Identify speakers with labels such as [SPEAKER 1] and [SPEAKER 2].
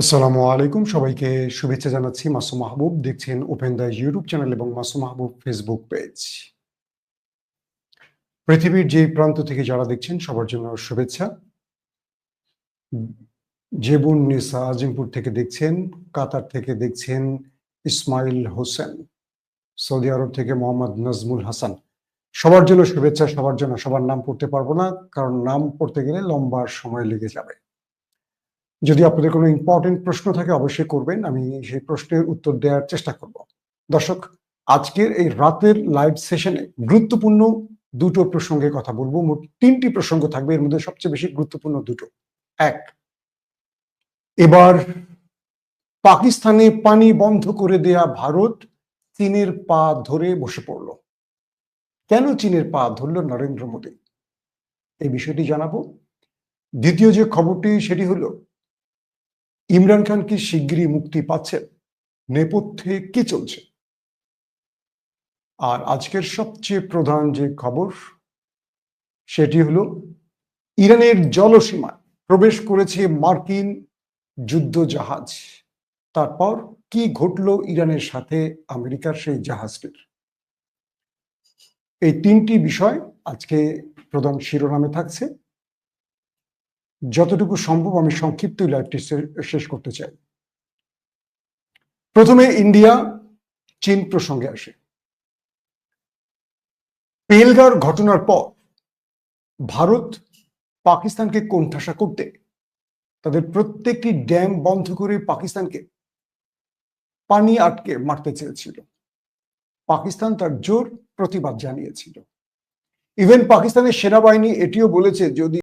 [SPEAKER 1] আসসালামু আলাইকুম। সবাইকে শুভেচ্ছা জানাচ্ছি মাসুম মাহবুব। দেখছেন ওপেন দ্য ইউটিউব চ্যানেল এবং মাসুম মাহবুব ফেসবুক পেজ পৃথিবীর যে প্রান্ত থেকে যারা দেখছেন, সবার জন্য শুভেচ্ছা। জেবুন নিসা আজিমপুর থেকে দেখছেন, কাতার থেকে দেখছেন ইসমাইল হোসেন, সৌদি আরব থেকে মোহাম্মদ নাজমুল হাসান। সবার জন্য শুভেচ্ছা, সবার জন্য সবার নাম পড়তে পারব না, কারণ নাম পড়তে গেলে লম্বা সময় লেগে যাবে। যদি আপনাদের কোনো ইম্পর্টেন্ট প্রশ্ন থাকে, অবশ্যই করবেন। আমি সেই প্রশ্নের উত্তর দেওয়ার চেষ্টা করব। দর্শক, আজকের এই রাতের লাইভ সেশনে গুরুত্বপূর্ণ দুটো প্রসঙ্গে কথা বলব। মোট তিনটি প্রসঙ্গ থাকবে। এর মধ্যে সবচেয়ে বেশি গুরুত্বপূর্ণ দুটো। এক, এবার পাকিস্তানে পানি বন্ধ করে দেয়া ভারত চীনের পা ধরে বসে পড়ল। কেন চীনের পা ধরল নরেন্দ্র মোদী? এই বিষয়টি জানাব। দ্বিতীয় যে খবরটি, সেটি হলো ইমরান খান কি শিগগিরই মুক্তি পাচ্ছেন? নেপথ্যে কি চলছে? আর আজকের সবচেয়ে প্রধান যে খবর, সেটি হলো ইরানের জলসীমায় প্রবেশ করেছে মার্কিন যুদ্ধ জাহাজ তারপর কি ঘটলো ইরানের সাথে আমেরিকার সেই জাহাজটির? এই তিনটি বিষয় আজকে প্রধান শিরোনামে থাকছে। যতটুকু সম্ভব আমি সংক্ষিপ্ত লাইভটি শেষ করতে চাই। প্রথমে ইন্ডিয়া, চীন প্রসঙ্গে আসে। পেলগার ঘটনার পর ভারত পাকিস্তানকে কোণঠাসা করতে তাদের প্রত্যেকটি ড্যাম বন্ধ করে পাকিস্তানকে পানি আটকে মারতে চেয়েছিল। পাকিস্তান তার জোর প্রতিবাদ জানিয়েছিল। ইভেন পাকিস্তানের সেনাবাহিনী এটিও বলেছে, যদি